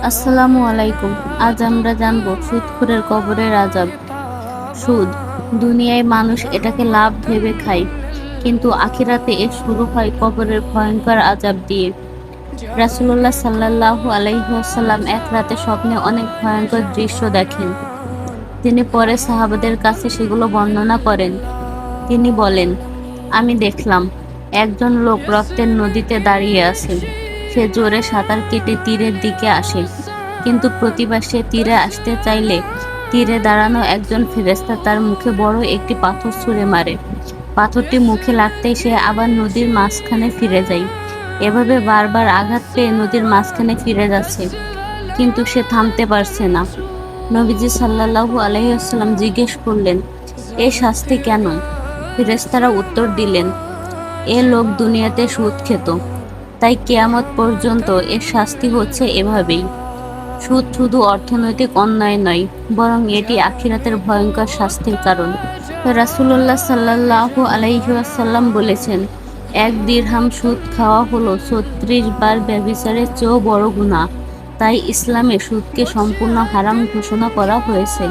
আসসালামু আলাইকুম। আজ আমরা জানব সুদখোরের কবরের আজাব সুদ। দুনিয়ায় মানুষ এটাকে লাভ ভেবে খায়, কিন্তু আখিরাতে এর শুরু হয় কবরের ভয়ঙ্কর আজাব দিয়ে। রাসুল্লাহ সাল্লাহু আলাইসাল্লাম এক রাতে স্বপ্নে অনেক ভয়ঙ্কর দৃশ্য দেখেন। তিনি পরে সাহাবাদের কাছে সেগুলো বর্ণনা করেন। তিনি বলেন, আমি দেখলাম, একজন লোক রক্তের নদীতে দাঁড়িয়ে আছে। সে জোরে সাঁতার কেটে তীরের দিকে আসে। কিন্তু প্রতিবার সে তীরে আসতে চাইলে তীরে দাঁড়ানো একজন ফেরেস্তা তার মুখে বড় একটি পাথর ছুঁড়ে মারে। পাথরটি মুখে লাগতেই সে আবার নদীর মাঝখানে ফিরে যায়। এভাবে বারবার আঘাত পেয়ে নদীর মাঝখানে ফিরে যাচ্ছে। কিন্তু সে থামতে পারছে না। নবীজি সাল্লাহু আলহিহাস্লাম জিজ্ঞেস করলেন, এ শাস্তি কেন? ফিরেস্তারা উত্তর দিলেন, এ লোক দুনিয়াতে সুদ খেত। তাই কেয়ামত পর্যন্ত এর শাস্তি হচ্ছে এভাবেই। সুদ শুধু অর্থনৈতিক অন্যায় নয়, বরং এটি আখিরাতের ভয়ঙ্কর শাস্তির কারণ। রাসুল্লাহ সাল্লাহ আলাইসাল্লাম বলেছেন, এক দিরহাম সুদ খাওয়া হলো ছত্রিশ বার ব্যবিচারের চেয়েও বড় গুণা তাই ইসলামে সুদকে সম্পূর্ণ হারাম ঘোষণা করা হয়েছে।